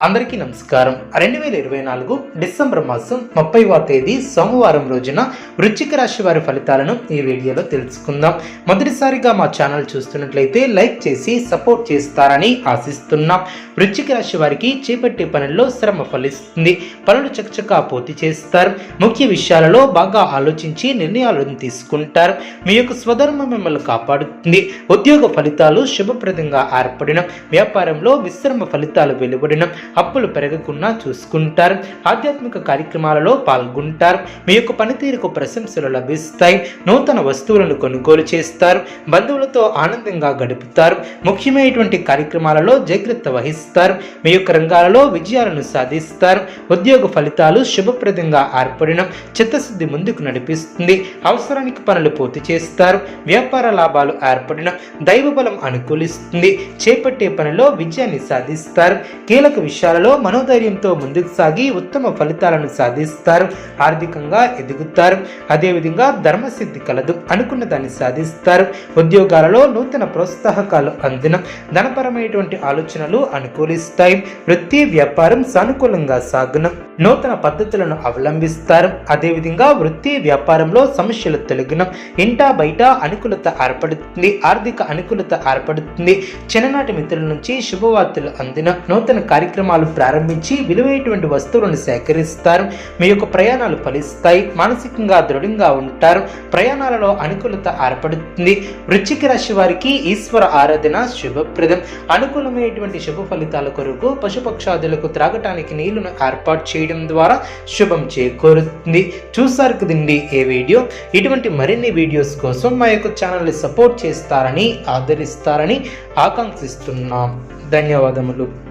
అందరికీ నమస్కారం. రెండు వేల ఇరవై నాలుగు డిసెంబర్ మాసం ముప్పైవ తేదీ సోమవారం రోజున వృశ్చిక రాశి వారి ఫలితాలను ఈ వీడియోలో తెలుసుకుందాం. మొదటిసారిగా మా ఛానల్ చూస్తున్నట్లయితే లైక్ చేసి సపోర్ట్ చేస్తారని ఆశిస్తున్నాం. వృశ్చిక రాశి వారికి చేపట్టే పనుల్లో శ్రమ ఫలిస్తుంది. పనులు చకచకా పూర్తి చేస్తారు. ముఖ్య విషయాలలో బాగా ఆలోచించి నిర్ణయాలను తీసుకుంటారు. మీ యొక్క స్వధర్మం మిమ్మల్ని కాపాడుతుంది. ఉద్యోగ ఫలితాలు శుభప్రదంగా ఏర్పడిన వ్యాపారంలో విశ్రమ ఫలితాలు వెలువడిన అప్పులు పెరగకుండా చూసుకుంటారు. ఆధ్యాత్మిక కార్యక్రమాలలో పాల్గొంటారు. మీ యొక్క పనితీరుకు ప్రశంసలు లభిస్తాయి. నూతన వస్తువులను కొనుగోలు చేస్తారు. బంధువులతో ఆనందంగా గడుపుతారు. ముఖ్యమైనటువంటి కార్యక్రమాలలో జాగ్రత్త వహిస్తారు. మీ యొక్క రంగాలలో విజయాలను సాధిస్తారు. ఉద్యోగ ఫలితాలు శుభప్రదంగా ఏర్పడిన చిత్తశుద్ధి ముందుకు నడిపిస్తుంది. అవసరానికి పనులు పూర్తి చేస్తారు. వ్యాపార లాభాలు ఏర్పడిన దైవబలం అనుకూలిస్తుంది. చేపట్టే పనిలో విజయాన్ని సాధిస్తారు. కీలక విషయం విషయాలలో మనోధైర్యంతో ముందుకు సాగి ఉత్తమ ఫలితాలను సాధిస్తారు. ఆర్థికంగా ఎదుగుతారు. అదేవిధంగా ధర్మసిద్ధి కలదు అనుకున్న దాన్ని సాధిస్తారు. ఉద్యోగాలలో నూతన ప్రోత్సాహకాలు అందిన ధనపరమైనటువంటి ఆలోచనలు అనుకూలిస్తాయి. వృత్తి వ్యాపారం సానుకూలంగా సాగున. నూతన పద్ధతులను అవలంబిస్తారు. అదేవిధంగా వృత్తి వ్యాపారంలో సమస్యలు తొలగిన ఇంటా బయట అనుకూలత ఏర్పడుతుంది. ఆర్థిక అనుకూలత ఏర్పడుతుంది. చిన్ననాటి మిత్రుల నుంచి శుభవార్తలు అందిన నూతన కార్యక్రమం కార్యక్రమాలు ప్రారంభించి విలువైనటువంటి వస్తువులను సేకరిస్తారు. మీ యొక్క ప్రయాణాలు ఫలిస్తాయి. మానసికంగా దృఢంగా ఉంటారు. ప్రయాణాలలో అనుకూలత ఏర్పడుతుంది. వృశ్చిక రాశి వారికి ఈశ్వర ఆరాధన శుభప్రదం. అనుకూలమైనటువంటి శుభ ఫలితాల కొరకు పశుపక్షాదులకు త్రాగటానికి నీళ్ళను ఏర్పాటు చేయడం ద్వారా శుభం చేకూరుతుంది. చూసారు కదండి ఏ వీడియో? ఇటువంటి మరిన్ని వీడియోస్ కోసం మా యొక్క ఛానల్ని సపోర్ట్ చేస్తారని ఆదరిస్తారని ఆకాంక్షిస్తున్నాం. ధన్యవాదములు.